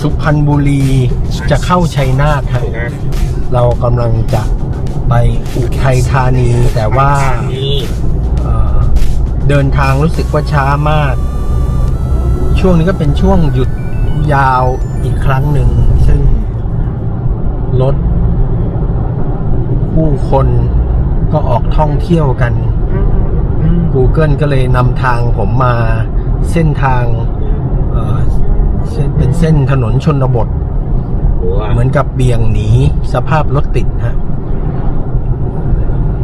สุพรรณบุรีจะเข้าชัยนาทครับเรากำลังจะไปอุทัยธานีแต่ว่าเอ่อเดินทางรู้สึกว่าช้ามาก ช่วงนี้ก็เป็นช่วงหยุดยาวอีกครั้งหนึ่ง ซึ่งรถผู้คนก็ออกท่องเที่ยวกัน Google ก็เลยนำทางผมมาเส้นทางเอ่อ เส้นเป็นเส้นถนนชนบท เหมือนกับเบี่ยงหนีสภาพรถติดฮะ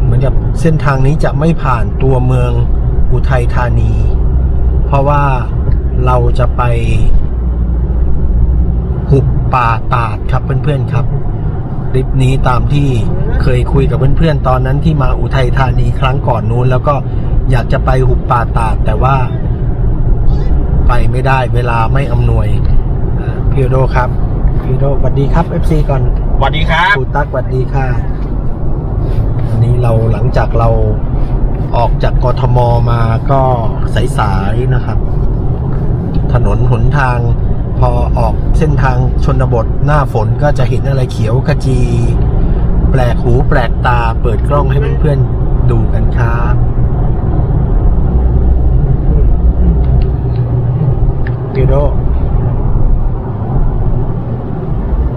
เหมือนกับเส้นทางนี้จะไม่ผ่านตัวเมืองอุทัยธานี เพราะว่าเราจะไปหุบป่าตาดครับเพื่อนๆครับคลิปนี้ตามที่เคยคุยกับเพื่อนๆตอนนั้นที่มาอุทัยธานีครั้งก่อนนู้น แล้วก็อยากจะไปหุบป่าตาดแต่ว่า ไปไม่ได้เวลาไม่อำนวยอ่าพี่โดครับพี่โดสวัสดีครับ FC ก่อนสวัสดีครับครูตั๊กสวัสดีค่ะวันนี้เราหลังจากเราออกจากกทมมาก็สายๆนะครับ ถนนหนทางพอออกเส้นทางชนบทหน้าฝนก็จะเห็นอะไรเขียวขจี แปลกหูแปลกตาเปิดกล้องให้เพื่อนๆดูกันครับ ดิโด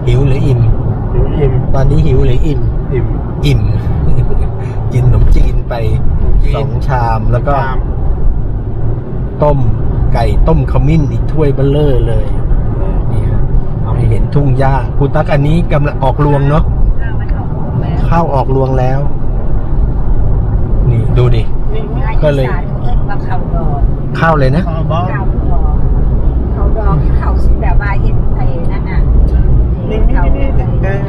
หิวหรืออิ่มอิ่มตอนนี้หิวหรืออิ่ม อิ่มอิ่ม กินขนมจีนไปจีนสองชามแล้วก็ตามต้มไก่ต้มขมิ้นอีกถ้วยเบลเลอร์เลยนี่ฮะเอาให้เห็นทุ่งหญ้าครูตักอันนี้กำลังออกรวงเนาะข้าวมันออกหมดแล้วข้าวออกรวงแล้ว นี่ดูดิก็เลยอีสานเขาเอิ้นว่าข้าวดอกข้าวเลยนะข้าวบอ สิแบบว่าเห็นไทยนั่นน่ะนี่เห็นนี่เขานี่นี่เออ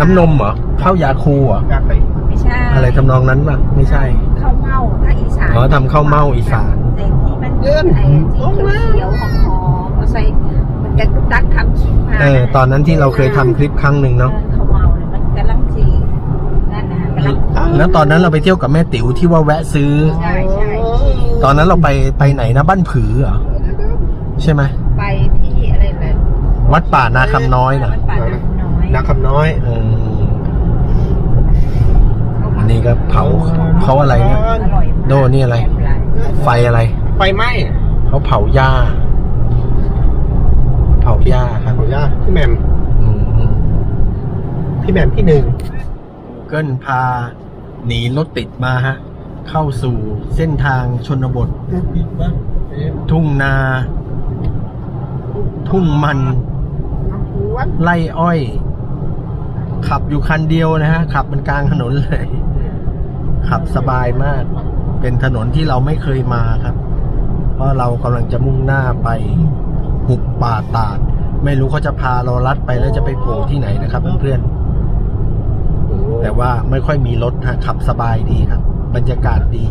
น้ำนมเหรอข้าวยาคูเหรออยาไปไม่ใช่ อะไรทำนองนั้นป่ะ ไม่ใช่ข้าวเม่าถ้าอีสานอ๋อทำข้าวเม่าอีสานแต่ที่มันไอ้ที่เขียวๆหอมๆเอาใส่มันกันกุตักทำชิ้นมาเออตอนนั้นที่เราเคยทำคลิปครั้งหนึ่งเนาะข้าวเม่าเนี่ยมันกำลังจีนั่นนะกำลังแล้วตอนนั้นเราไปเที่ยวกับแม่ติ๋วที่ว่าแวะซื้อ ใช่ใช่ตอนนั้นเราไปไปไหนนะบ้านผือเหรอ ช่ไหม ไปที่อะไรเลยวัดป่านาคำน้อยนะวัดป่าน้ำน้อยนักคำน้อยเอออันนี้ก็เผาเขาอะไรเนี่ยอร่อยมากโดนี่อะไร ไฟอะไร ไฟไหม้เขาเผาหญ้า เผาหญ้าครับขออนุญาตพี่แหม่มอืมอืม พี่แหม่มพี่หนึ่งเกิลพาหนีรถติดมาฮะ เข้าสู่เส้นทางชนบท ทุ่งนา ทุ่งมันไล่อ้อย ขับอยู่คันเดียวนะฮะ ขับบนกลางถนนเลย ขับสบายมาก เป็นถนนที่เราไม่เคยมาครับ เพราะเรากำลังจะมุ่งหน้าไปหุบป่าตาด ไม่รู้เขาจะพาเราลัดไปแล้วจะไปโผล่ที่ไหนนะครับเพื่อนๆ แต่ว่าไม่ค่อยมีรถฮะขับสบายดีครับ บรรยากาศดี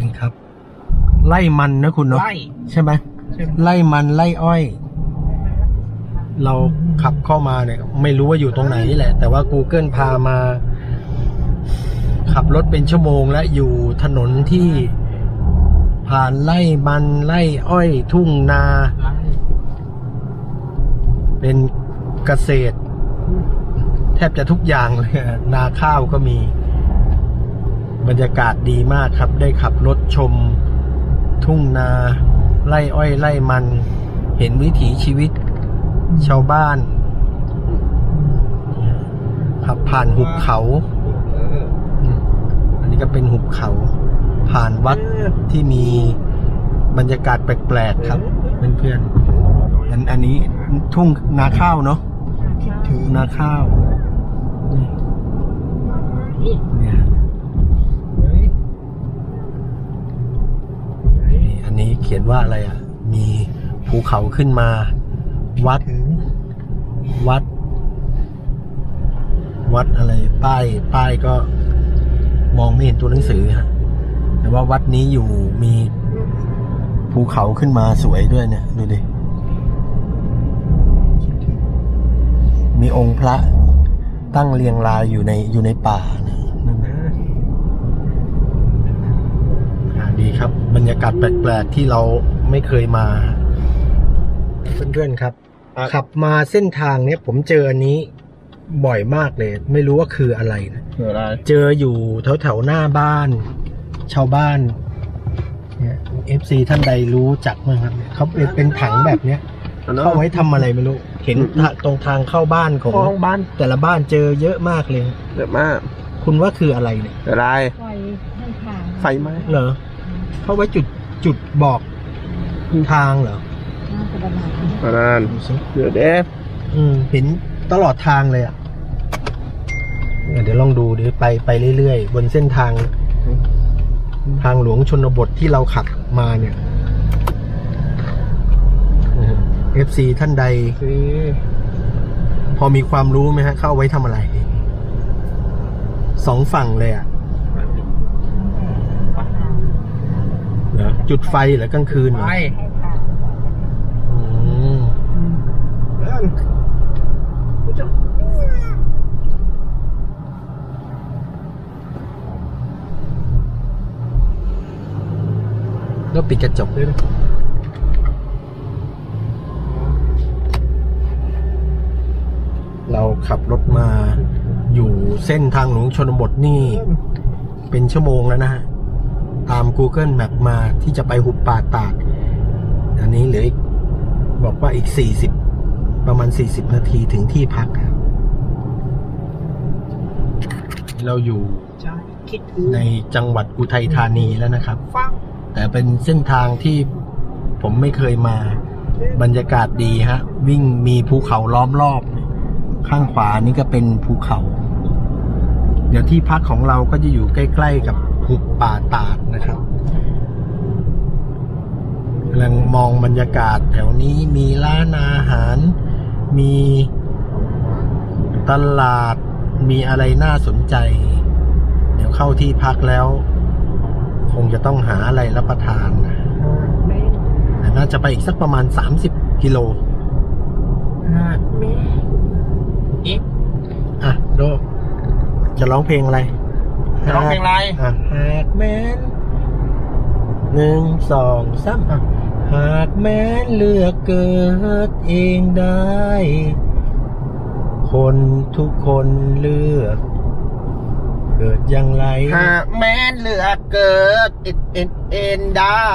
นี่ครับ ไล่มันนะคุณเนาะไล่ใช่ไหมใช่ ไล่มันไล่อ้อย เราขับเข้ามาเนี่ย ไม่รู้ว่าอยู่ตรงไหนนี่แหละ แต่ว่า Google พามา ขับรถเป็นชั่วโมงและอยู่ถนนที่ผ่านไล่มันไล่อ้อย ทุ่งนา เป็นเกษตร แทบจะทุกอย่างเลยนาข้าวก็มี บรรยากาศดีมากครับ ได้ขับรถชมทุ่งนา ไล่อ้อยไล่มัน เห็นวิถีชีวิต ชาวบ้านขับผ่านหุบเขาอืมอันนี้ก็เป็นหุบเขา ผ่านวัดที่มีบรรยากาศแปลกๆครับเพื่อนๆอันอันนี้ทุ่งนาข้าวเนาะถึงนาข้าว นี่เนี่ยนี่อันนี้เขียนว่าอะไรอะ มีภูเขาขึ้นมา วัดวัด วัดอะไร ป้าย ป้ายก็มองไม่เห็นตัวหนังสือฮะแต่ว่าวัดนี้อยู่มีภูเขาขึ้นมาสวยด้วยเนี่ย ดูดิ มีองค์พระตั้งเรียงรายอยู่ในอยู่ในป่านะนั่นนะอ่า ดีครับ บรรยากาศแปลกๆที่เราไม่เคยมา เพื่อนๆครับ ขับมาเส้นทางเนี้ยผมเจออันนี้บ่อยมากเลย ไม่รู้ว่าคืออะไรนะเกิดอะไร เจออยู่แถวแถวๆหน้าบ้าน ชาวบ้านเนี่ยเอฟซีท่านใดรู้จักไหมครับเขาเป็นเป็นถังแบบเนี้ยเข้าไว้ทำอะไรไม่รู้ เห็นทะตรงทางเข้าบ้านของห้องบ้าน แต่ละบ้านเจอเยอะมากเลย เยอะมาก คุณว่าคืออะไรเนี่ยเกิดอะไรไฟให้ทางไฟไหมเหรอ เขาไว้จุดจุดบอกทางเหรอน่าจะประมาณนี้ประมาณดูสิเดี๋ยวเด้อืมเห็นตลอดทางเลยอะเนี่ยเดี๋ยวลองดูเดี๋ยวไปไปเรื่อยๆ บนเส้นทาง ทางหลวงชนบทที่เราขับมาเนี่ยเอฟซีท่านใด คือพอมีความรู้ไหมฮะ เข้าเอาไว้ทำอะไร สองฝั่งเลยอะเหรอ จุดไฟเหรอกลางคืนเหรอไปให้ทางอืมเดินแล้วปิดกระจกด้วยนะเราขับรถมาอยู่เส้นทางหลวงชนบทนี่ เป็นชั่วโมงแล้วนะฮะตาม Google Map มาที่จะไปหุบป่าตาดอันนี้เหลืออีกบอกว่าอีก 40 ประมาณ 40 นาทีถึงที่พักครับเราอยู่ในจังหวัดอุทัยธานีแล้วนะครับ แต่เป็นเส้นทางที่ผมไม่เคยมาบรรยากาศดีฮะ วิ่งมีภูเขาล้อมรอบ ข้างขวานี่ก็เป็นภูเขา เดี๋ยวที่พักของเราก็จะอยู่ใกล้ ๆ กับ หุบป่าตาดนะครับกำลังมองบรรยากาศแถวนี้มีร้านอาหาร มีตลาดมีอะไรน่าสนใจ เดี๋ยวเข้าที่พักแล้ว คงจะต้องหาอะไรรับประทานนะแต่น่าจะไปอีกสักประมาณ 30 กิโลแม่อีกอะโดจะร้องเพลงอะไร จะร้องเพลงอะไรอะหากแม้นหนึ่งสองสามอะหากแม้นเลือกเกิดเองได้ คนทุกคนเลือก เกิดอย่างไร หากแม้นเลือกเกิดเอ็นเอ็นเอ็นได้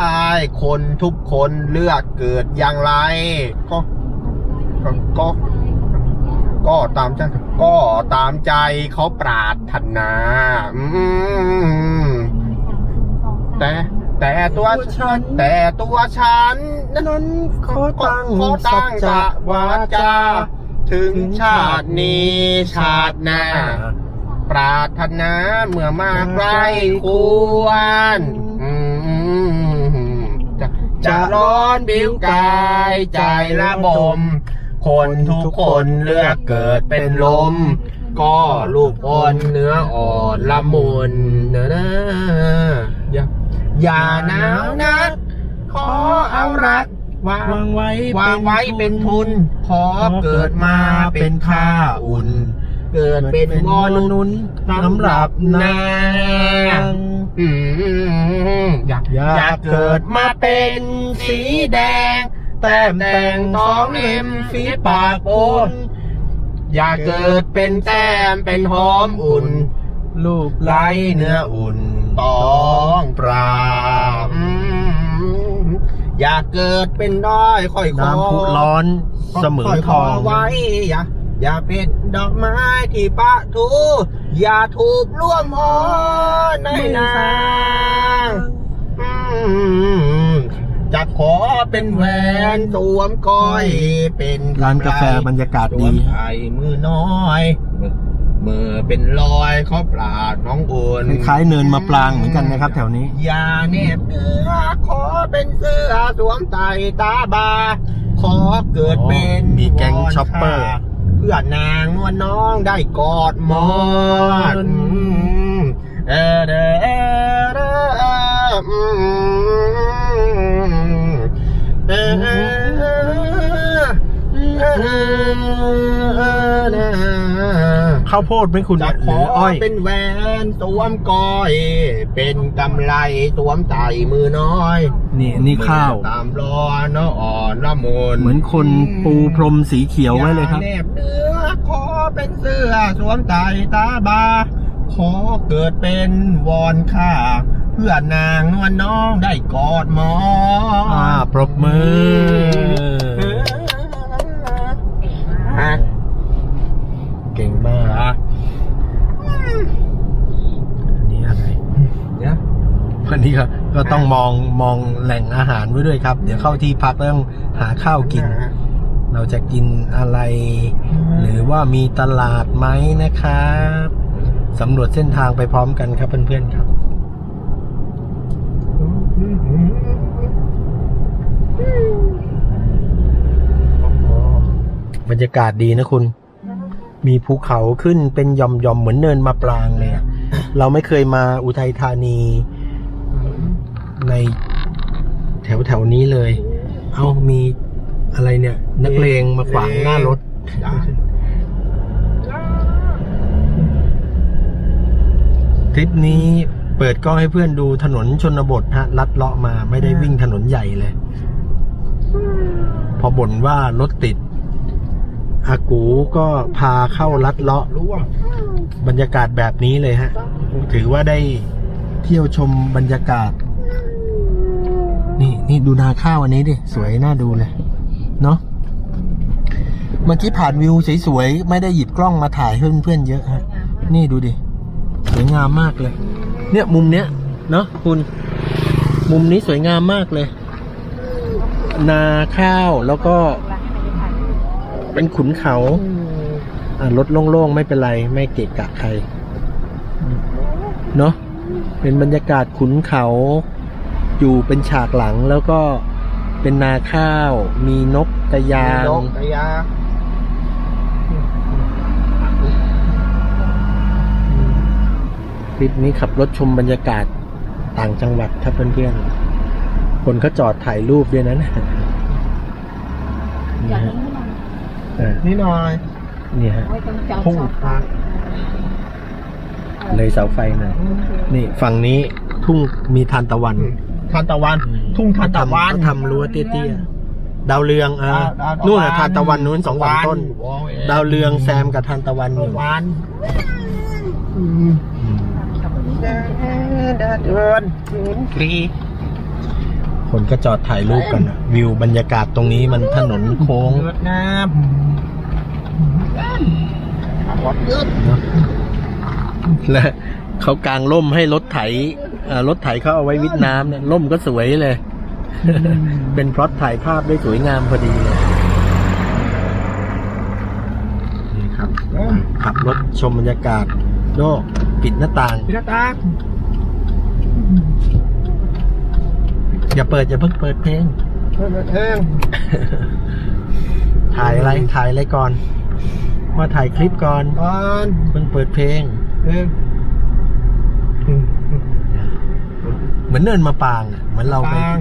คนทุกคนเลือกเกิดอย่างไรก็ก็ก็ ก็ตามใจก็ตามใจเขาปราถนาอืมแต่แต่ตัวฉันแต่ตัวฉันนั้นขอตั้งขอสัตั้จงจะวาจาจาถึงชาตินี้ชาติหน้าปรารถนาเมื่อมาใกล้ควรจะร้อนบิวกายใจระบม คนทุกคนเลือกเกิดเป็นลม ก็ลูกอ่อนเนื้ออ่อนละมุนเนอะนะอย่าอย่าหนาวนักขอเอารักวางวางไว้วางไว้เป็นทุน ขอเกิดมาเป็นข้าอุ่น เกิดเป็นงอนุนสำหรับนางอยากอยากอยากเกิดมาเป็นสีแดง แต้มแต่งท้องเล็มฝีปากโอนอยากเกิดเป็นแต้มเป็นหอมอุ่น ลูกไร้เนื้ออุ่นต้องปราบอืมอยากเกิดเป็นน้อยค่อยคอน้ำพุร้อนเสมอทองไว้อย่าอย่าเป็นดอกไม้ที่ปะทู อย่าถูกร่วมหอในนางอืม จะขอเป็นแหวนสวมก้อย เป็นร้านกาแฟบรรยากาศสวดีมไข่มือน้อยมือมือเป็นรอยเขาปลาดน้องอุ่นคล้ายๆเนินมาปรางเหมือนกันนะครับ แถวนี้อย่าเหน็บเนื้อขอเป็นเสื้อสวมใส่ตาบา ขอเกิดเป็นอ๋อมีแก๊งวนช็อปเปอร์ข้าเพื่อนางนวลน้องได้กอดหมอนอืมเออเดอเออเดอเอ ข้าวโพดไหมคุณจะหขรือออ้อย เป็นแหวนสวมก้อย เป็นกำไรสวมไตมือน้อยนี่นี่ข้าว ตามรอน้ออ่อนละมุน เหมือนคนปูพรมสีเขียวไว้เลยครับ อาแนบเนื้อขอเป็นเสื้อสวมไตตาบา ขอเกิดเป็นวอนข้า เพื่อนางนวลน้องได้กอดหมออ่าปรบมือ ฮะเก่งมากอันนี้อะไรเดี๋ยววันนี้ก็ก็ต้องมองมองแหล่งอาหารไว้ด้วยครับ เดี๋ยวเข้าที่พักแล้วต้องหาข้าวกิน เราจะกินอะไร หรือว่ามีตลาดไหมนะครับสำรวจเส้นทางไปพร้อมกันครับเพื่อนๆครับ บรรยากาศดีนะคุณ มีภูเขาขึ้นเป็นย่อมๆเหมือนเนินมาปรางเลยอะเราไม่เคยมาอุทัยธานีในแถวแถวๆนี้เลย เอามีอะไรเนี่ย นักเลงมาขวางหน้ารถ ทริปนี้เปิดกล้องให้เพื่อนดูถนนชนบทฮะ ลัดเลาะมาไม่ได้วิ่งถนนใหญ่เลย พอบ่นว่ารถติด อากูก็พาเข้าลัดเลาะร่วมบรรยากาศแบบนี้เลยฮะ ถือว่าได้เที่ยวชมบรรยากาศ นี่นี่ดูนาข้าวอันนี้ดิ สวยน่าดูเลย เนาะเมื่อกี้ผ่านวิวสวยๆ ไม่ได้หยิบกล้องมาถ่ายเพื่อนๆเยอะฮะ นี่ดูดิ สวยงามมากเลย เนี่ยมุมเนี้ย เนาะคุณ มุมนี้สวยงามมากเลย นาข้าวแล้วก็ เป็นขุนเขาอ่ารถโล่งๆ ไม่เป็นไร ไม่เกะกะใคร เนาะเป็นบรรยากาศขุนเขา อยู่เป็นฉากหลังแล้วก็เป็นนาข้าว มีนกกระยางนกกระยาคลิปนี้ขับรถชมบรรยากาศต่างจังหวัดครับเพื่อนๆคนเขาจอดถ่ายรูปด้วยนะอนี่ย่างฮะนี้มัน อ่านี่หน่อยนี่ฮะ ไว้ตรงจอพุ่งสอบพาเลยเสาไฟมานี่ฝั่งนี้ทุ่งมีทานตะวัน ทานตะวัน ทุ่งทานตะวัน เขาทำรั้วเตี้ยๆ ดาวเรืองอ่าดาวนู่นน่ะทานตะวันนู้นสองสามต้น ดาวเรืองแซมกับทานตะวันอยู่วันอืมเดินกรีคนก็จอดถ่ายรูปกันอะวิวบรรยากาศตรงนี้มันถนนโค้ง เดือดน้ำ และเขากางร่มให้รถไถอ่ารถไถเขาเอาไว้วิดน้ำเนี่ยร่มก็สวยเลย เป็นพล็อตถ่ายภาพได้สวยงามพอดีเลยนี่ครับขับรถชมบรรยากาศโดปิดหน้าต่างพี่ตาอย่าเปิดอย่าเพิ่งเปิดเพลงเพิ่มเพิ่มถ่ายอะไรถ่ายอะไรก่อน มาถ่ายคลิปก่อนก่อนเพิ่งเปิดเพลงเพิ่มเหมือนเนินมาปางอะเหมือนเราไป ปาง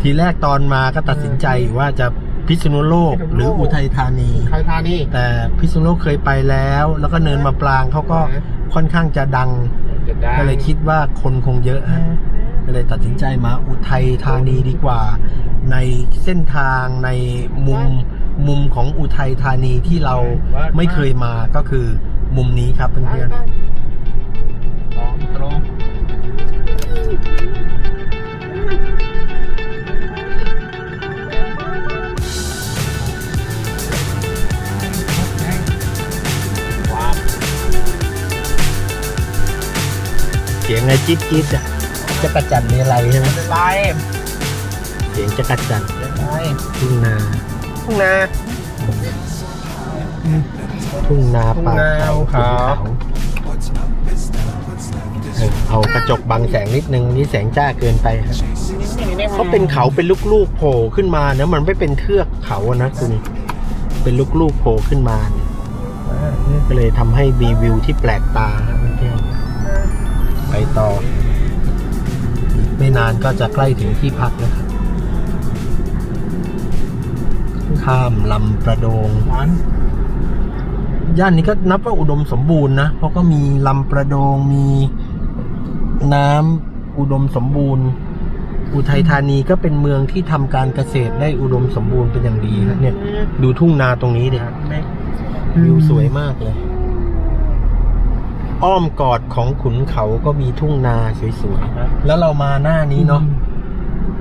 ทีแรกตอนมาก็ตัดสินใจว่าจะพิษณุโลกหรืออุทัยธานี ใครทานี่ แต่พิษณุโลกเคยไปแล้ว แล้วก็เนินมาปรางเขาก็ค่อนข้างจะดังก็เลยคิดว่าคนคงเยอะฮะก็เลยตัดสินใจมาอุทัยธานีดีกว่า ในเส้นทางในมุม มุมของอุทัยธานีที่เราไม่เคยมาก็คือมุมนี้ครับเพื่อนตรงตรงว้าวๆเสียงไงจิ๊ดจิ๊ดอะจะกระจันมีอะไรใช่ไหมเป็นไรเสียงจะกระจันเป็นไรทุ่งนา ทุ่งนา ทุ่งนาป่าทุ่งนาเขาเขา เออเอากระจกบังแสงนิดนึงนี่แสงจ้าเกินไปฮะเขาเป็นเขาเป็นลูกๆโผล่ขึ้นมาเนะมันไม่เป็นเทือกเขาอะนะคุณเป็นลูกๆโผล่ขึ้นมาเนี่ยก็เลยทำให้มีวิวที่แปลกตาครับเพื่อนๆไปต่อ ไม่นานก็จะใกล้ถึงที่พักนะครับ ข้ามลำประโดงหวานย่านนี้ก็นับว่าอุดมสมบูรณ์นะ เพราะก็มีลำประโดงมีน้ำอุดมสมบูรณ์ อุทัยธานีก็เป็นเมืองที่ทำการเกษตรได้อุดมสมบูรณ์เป็นอย่างดีนะเนี่ย ดูทุ่งนาตรงนี้ดิวิวสวยมากเลย อ้อมกอดของขุนเขาก็มีทุ่งนาสวยๆ แล้วเรามาหน้านี้เนาะ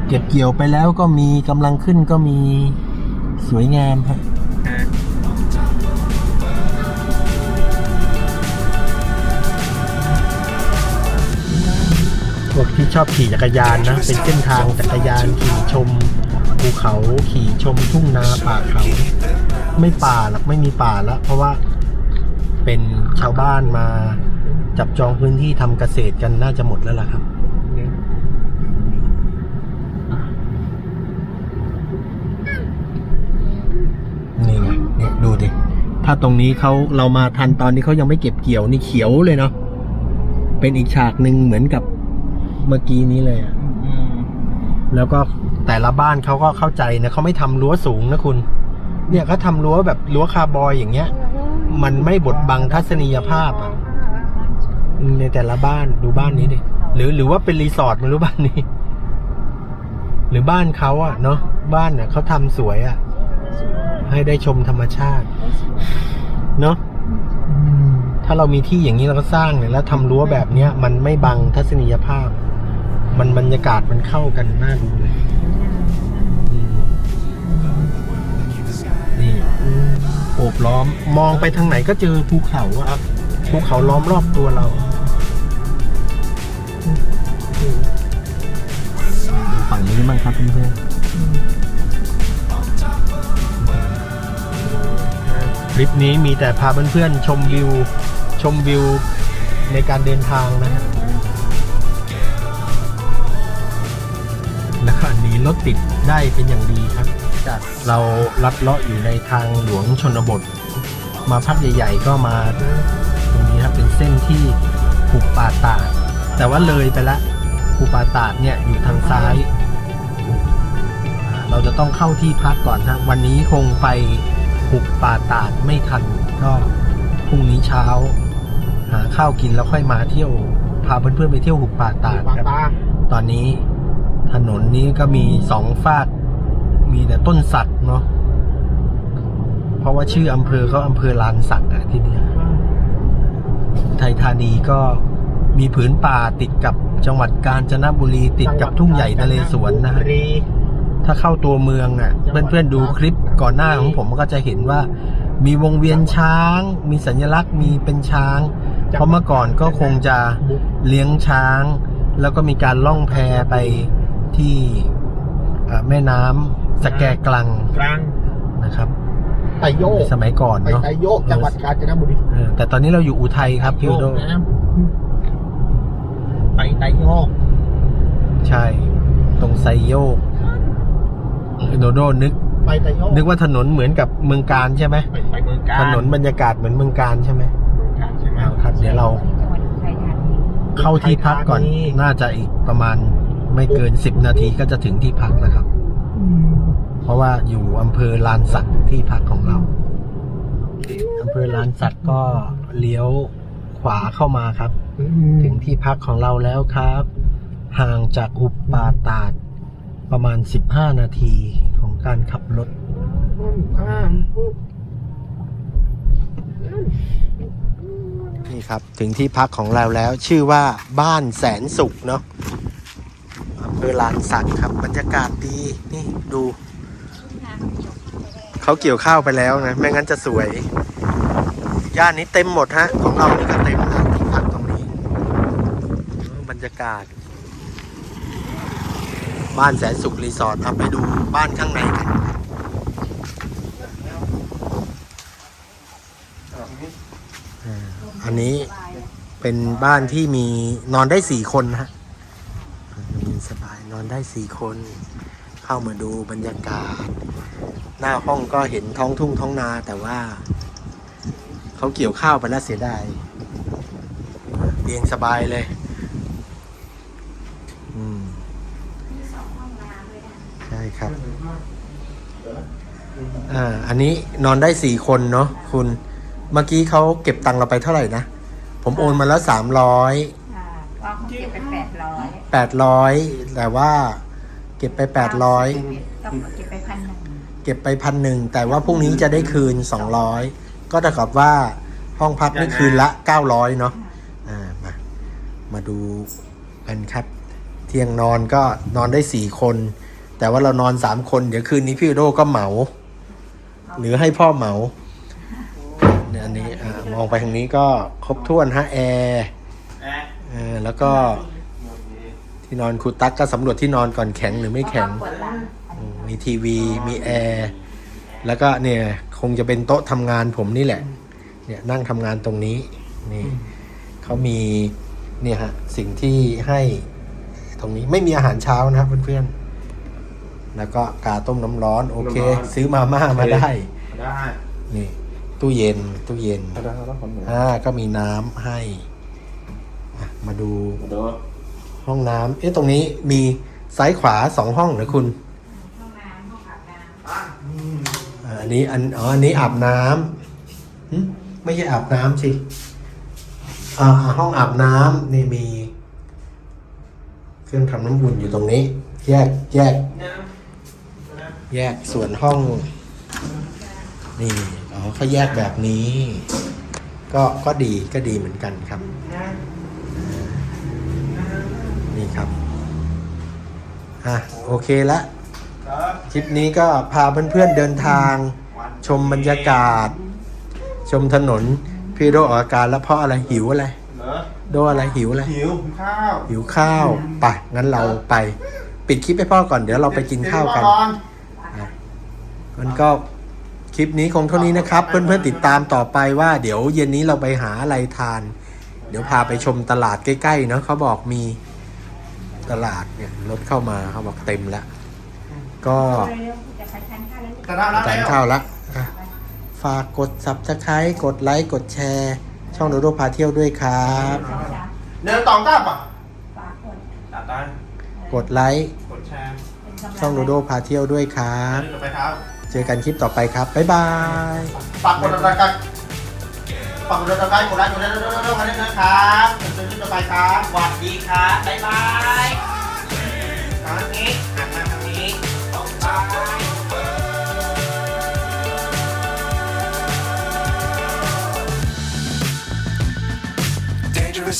เก็บเกี่ยวไปแล้วก็มีกำลังขึ้นก็มี สวยงามครับพวกที่ชอบขี่จักรยานนะ เป็นเส้นทางจักรยานขี่ชมภูเขาขี่ชมทุ่งนาป่าเขา ไม่ป่าหรอกไม่มีป่าล้วเพราะว่าเป็นชาวบ้านมาจับจองพื้นที่ทำเกษตรกันน่าจะหมดแล้วล่ะครับ นี่ไงเนี่ยดูดิ ถ้าตรงนี้เขาเรามาทันตอนนี้เขายังไม่เก็บเกี่ยวนี่เขียวเลยเนาะเป็นอีกฉากหนึ่งเหมือนกับเมื่อกี้นี้เลยอะแล้วก็แต่ละบ้านเขาก็เข้าใจนะเขาไม่ทำรั้วสูงนะคุณ เนี่ยเขาทำรั้วแบบรั้วคาร์บอยอย่างเงี้ย มันไม่บดบังทัศนียภาพอะในแต่ละบ้านดูบ้านนี้ดิหรือหรือว่าเป็นรีสอร์ทไม่รู้บ้านนี้ หรือบ้านเขาอะเนาะบ้านเน่ะเขาทำสวยอะ ให้ได้ชมธรรมชาติ เนาะถ้าเรามีที่อย่างนี้เราก็สร้างเนี่ยแล้วทำรั้วแบบเนี้ย มันไม่บังทัศนียภาพ มันบรรยากาศมันเข้ากันน่าดูเลยอืมนี่โอบล้อมมองไปทางไหนก็เจอภูเขาอะภูเขาล้อมรอบตัวเราดูฝั่งนี้บ้างครับเพื่อน ๆคลิปนี้มีแต่พาเพื่อนๆชมวิว ชมวิวในการเดินทางนะแล้วก็หนีรถติดได้เป็นอย่างดีครับ จากเราลัดเลาะอยู่ในทางหลวงชนบท มาพักใหญ่ๆก็มาตรงนี้ครับเป็นเส้นที่ผูกป่าตาด แต่ว่าเลยไปละภูป่าตาดเนี่ยอยู่ทางซ้าย เราจะต้องเข้าที่พักก่อนนะวันนี้คงไป หุบป่าตาดไม่ทันก็พรุ่งนี้เช้า หาข้าวกินแล้วค่อยมาเที่ยว พาเพื่อนๆไปเที่ยวหุบป่าตาดครับ ตอนนี้ถนนนี้ก็มีสองฝากมีแต่ต้นสักเนาะเพราะว่าชื่ออำเภอเขาอำเภอลานสักอะที่เนี่ยไทยธานีก็มีผืนป่าติดกับจังหวัดกาญจนบุรี ติดกับทุ่งใหญ่นเรศวรนะฮะ ถ้าเข้าตัวเมืองอะ เพื่อนๆดูคลิปก่อนหน้าของผมก็จะเห็นว่า มีวงเวียนช้าง มีสัญลักษณ์มีเป็นช้าง เพราะเมื่อก่อนก็คงจะเลี้ยงช้าง แล้วก็มีการล่องแพไปที่เอ่อแม่น้ำสแกกลังกลางนะครับไตโยกในสมัยก่อนไปเนาะไตโยกจังหวัดกาญจนบุรีเออแต่ตอนนี้เราอยู่อุทัยครับพี่โอโดนะไปไตโยก ใช่ ตรงไซโยกพี่ โดโดนึก ไปไตโยกนึกว่าถนนเหมือนกับเมืองการใช่ไหมไปไปเมืองกาญถนนบรรยากาศเหมือนเมืองการใช่ไหมเมืองกาญใช่ไหมเอาครับ เดี๋ยวเราจังหวัดอุทัยธานีเข้าที่พักก่อนน่าจะอีกประมาณไม่เกินสิบนาทีก็จะถึงที่พักแล้วครับเพราะว่าอยู่อำเภอลานสักที่พักของเราอำเภอลานสักก็เลี้ยวขวาเข้ามาครับ ถึงที่พักของเราแล้วครับ ห่างจากอุปปาตาด ประมาณ 15 นาทีของการขับรถ นี่ครับถึงที่พักของเราแล้วชื่อว่าบ้านแสนสุขเนาะอำเภอลานสักครับบรรยากาศดีนี่ดู เขาเกี่ยวข้าวไปแล้วนะ ไม่งั้นจะสวย ย่านนี้เต็มหมดฮะ ของเรานี่ก็เต็มนะที่พักตรงนี้ บรรยากาศ บ้านแสนสุขรีสอร์ทเอาไปดูบ้านข้างในกันอันนี้เป็นบ้านที่มีนอนได้สี่คนนะฮะมีสบายนอนได้สี่คน เข้ามาดูบรรยากาศ หน้าห้องก็เห็นท้องทุ่งท้องนาแต่ว่า เขาเกี่ยวข้าวไปแล้วเสียดายเตียงสบายเลย อืม ใช่ครับ อ่า อันนี้นอนได้สี่คนเนาะคุณ เมื่อกี้เขาเก็บตังค์เราไปเท่าไหร่นะ ผมโอนมาแล้วสามร้อยอ่าก็เขาเก็บไปแปดร้อยแปดร้อยแต่ว่าเก็บไปแปดร้อยก็เก็บไปพันหนึ่งเก็บไปพันหนึ่งแต่ว่าพรุ่งนี้จะได้คืนสองร้อยก็เท่ากับว่าห้องพักได้คืนละเก้าร้อยเนาะ อ่า มา มาดูกันครับ เที่ยงนอนก็นอนได้สี่คน แต่ว่าเรานอนสามคนเดี๋ยวคืนนี้พี่โดก็เหมา หรือให้พ่อเหมาเนี่ยอันนี้อ่ามองไปทางนี้ก็ครบถ้วนฮะแอร์เออแล้วก็ที่นอนครูตั๊กก็สำรวจที่นอนก่อนแข็งหรือไม่แข็ง ปวดหลังอืมมีทีวีมีแอร์แล้วก็เนี่ยคงจะเป็นโต๊ะทำงานผมนี่แหละ เนี่ยนั่งทำงานตรงนี้นี่เขามีเนี่ยฮะสิ่งที่ให้ตรงนี้ไม่มีอาหารเช้านะครับเพื่อนๆ แล้วก็กาต้มน้ำร้อน โอเค น้ำร้อน ซื้อมาม่ามาได้ ได้นี่ตู้เย็นตู้เย็นได้แล้วคนหนึ่งอ่าก็มีน้ำให้อะมาดูมาดูห้องน้ำเอ๊ะตรงนี้มีซ้ายขวาสองห้องเหรอคุณห้องน้ำห้องอาบน้อ่าอันนี้อันอ๋ออันนี้อาบน้ำหึไม่ใช่อาบน้ำสิอ่าห้องอาบน้ำนี่มี เครื่องทำน้ำอุ่นอยู่ตรงนี้ แยกแยก แยกส่วนห้อง นี่อ๋อเขาแยกแบบนี้ ก็ก็ดีก็ดีเหมือนกันครับ นี่ครับอะโอเคละคลิปนี้ก็พาเพื่อนๆเดินทาง ชมบรรยากาศ ชมถนน พี่โดออกอาการแล้วเพราะอะไรหิวอะไรเหรอโดอะไรหิวอะไรหิวข้าวหิวข้าวไปงั้นเราไป ปิดคลิปให้พ่อก่อนเดี๋ยวเราไปกินข้าวกัน มันก็คลิปนี้คงเท่านี้นะครับ เพื่อนๆติดตามต่อไปว่า เดี๋ยวเย็นนี้เราไปหาอะไรทาน เดี๋ยวพาไปชมตลาดใกล้ๆเนาะเขาบอกมีตลาดเนี่ยรถเข้ามาเขาบอกเต็มแล้ว ก็ำเร็วๆจะไปทานข้าวแล้วจะได้แล้วจานข้าวละอะฝากกด subscribe กดไลค์กดแชร์ ช่องโดโดพาเที่ยวด้วยครับเนื้อตองก้าป่ะฝากคนตัดได้กดไลค์ กดแชร์เป็นกำลัช่องโดโดพาเที่ยวด้วยครับเดี๋ยวไปครับ เจอกันคลิปต่อไปครับ บ๊ายบายฝากกดติดตามกันฝากกดติดตามกดไลค์กดไลค์กดไลค์กดไลค์กันดไลค์นะครับเจอกันคลิปต่อไปครับสวัสดีครับบ๊ายบายทางนี้หันมาทางนี้บาย Dangerous